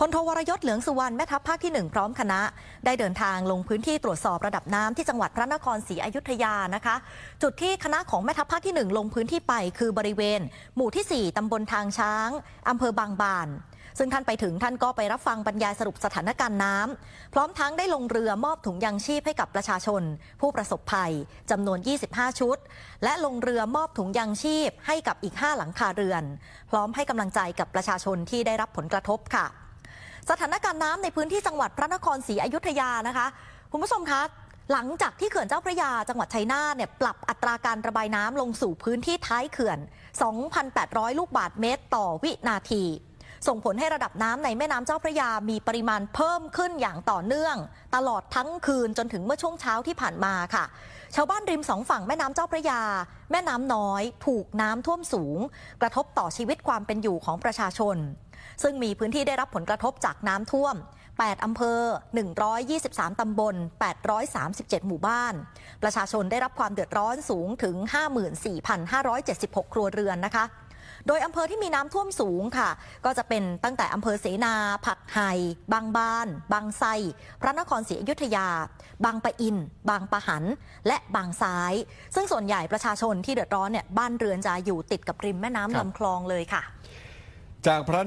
พลโทวรยศเหลืองสุวรรณแม่ทัพภาคที่ 1 พร้อมคณะ ได้เดินทางลงพื้นที่ตรวจสอบระดับน้ำที่จังหวัดพระนครศรีอยุธยานะคะ จุดที่คณะของแม่ทัพภาคที่ 1 ลงพื้นที่ไปคือบริเวณ หมู่ที่ 4ตำบลทางช้างอำเภอบางบาน ซึ่งท่านไปถึงท่านก็ไปรับฟังบรรยายสรุปสถานการณ์น้ำพร้อมทั้งได้ลงเรือมอบถุงยางชีพให้กับประชาชน ผู้ประสบภัยจำนวน 25 ชุด และลงเรือมอบถุงยางชีพให้กับอีก 5 หลังคาเรือน พร้อมให้กำลังใจกับประชาชนที่ได้รับผลกระทบค่ะ สถานการณ์น้ำในพื้นที่จังหวัดพระนครศรีอยุธยานะคะ คุณผู้ชมคะ หลังจากที่เขื่อนเจ้าพระยาจังหวัดชัยนาทเนี่ยปรับอัตราการระบายน้ำลงสู่พื้นที่ท้ายเขื่อน 2,800 ลูกบาทเมตรต่อวินาที ส่งผลให้ระดับน้ำในแม่น้ำเจ้าพระยามีปริมาณเพิ่มขึ้นอย่างต่อเนื่อง ตลอดทั้งคืนจนถึงเมื่อช่วงเช้าที่ผ่านมาค่ะ ชาวบ้านริมสองฝั่งแม่น้ำเจ้าพระยา แม่น้ำน้อย ถูกน้ำท่วมสูง กระทบต่อชีวิตความเป็นอยู่ของประชาชน ซึ่งมีพื้นที่ได้รับผลกระทบจากน้ำท่วม8 อำเภอ 123 ตำบล 837 หมู่บ้าน ประชาชนได้รับความเดือดร้อนสูงถึง 54,576 ครัวเรือนนะคะ โดยอำเภอที่มีน้ำท่วมสูงค่ะ ก็จะเป็นตั้งแต่อำเภอเสนา ผักไห่บางบาน บางไทรพระนครศรีอยุธยา บางปะอิน บางปะหัน และบางซ้าย ซึ่งส่วนใหญ่ประชาชนที่เดือดร้อนเนี่ยบ้านเรือนจะอยู่ติดกับริมแม่น้ำครับลำคลองเลยค่ะ จากพระ